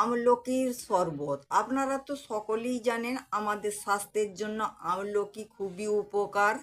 আমলকির শরবত। আপনারা তো সকলেই জানেন আমাদের স্বাস্থ্যের জন্য আমলকি খুবই উপকার।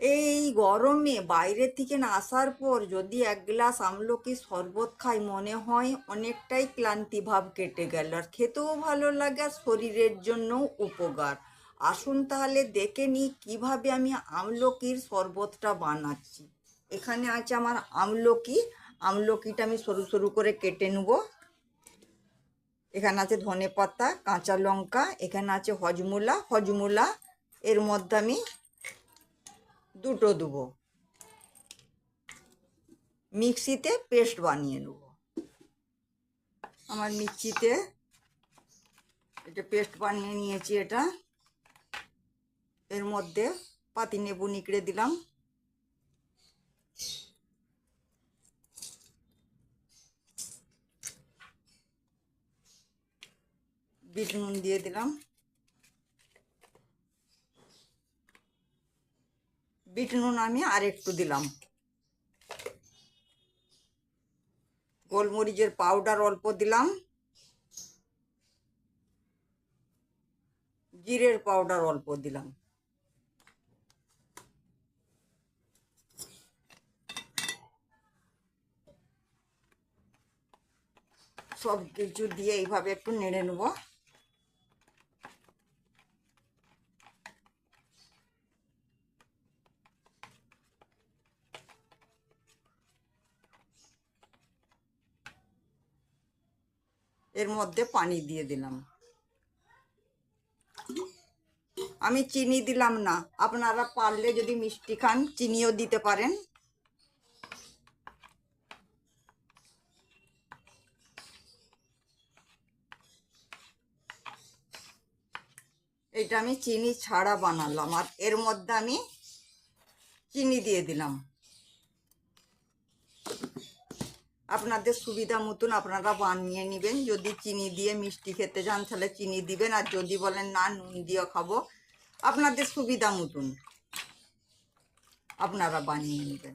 এই গরমে বাইরে থেকে না আসার পর যদি এক গ্লাস আমলকি শরবত খাই, মনে হয় অনেকটাই ক্লান্তি ভাব কেটে গেল। আর খেতেও ভালো লাগে আর শরীরের জন্যও উপকার। আসুন তাহলে দেখে নিই কীভাবে আমি আমলকির শরবতটা বানাচ্ছি। এখানে আছে আমার আমলকি। আমলকিটা আমি সরু সরু করে কেটে নেব। এখানে আছে ধনে পাতা, কাঁচা লঙ্কা, এখানে আছে হজমুলা হজমুলা, এর মধ্যে আমি দুটো দেবো। মিক্সিতে পেস্ট বানিয়ে নেব। আমার মিক্সিতে এটা পেস্ট বানিয়ে নিয়েছি এটা। এর মধ্যে পাতি নেবু, নিকড়ে দিলাম। বিট নুন দিয়ে দিলাম। বিট নুন আমি আর একটু দিলাম। গোলমরিচের পাউডার অল্প দিলাম। জিরের পাউডার অল্প দিলাম। সব কিছু দিয়ে এইভাবে একটু নেড়ে নেব। এর মধ্যে পানি দিয়ে দিলাম। আমি চিনি দিলাম না। আপনারা পারলে যদি মিষ্টি খান, চিনিও দিতে পারেন। এটা আমি চিনি ছাড়া বানালাম আর এর মধ্যে আমি চিনি দিয়ে দিলাম। আপনাদের সুবিধা মতন আপনারা বানিয়ে নেবেন। যদি চিনি দিয়ে মিষ্টি খেতে চান, তাহলে চিনি দিবেন। আর যদি বলেন, না, নুন দিয়ে খাব, আপনাদের সুবিধা মতন আপনারা বানিয়ে নেবেন।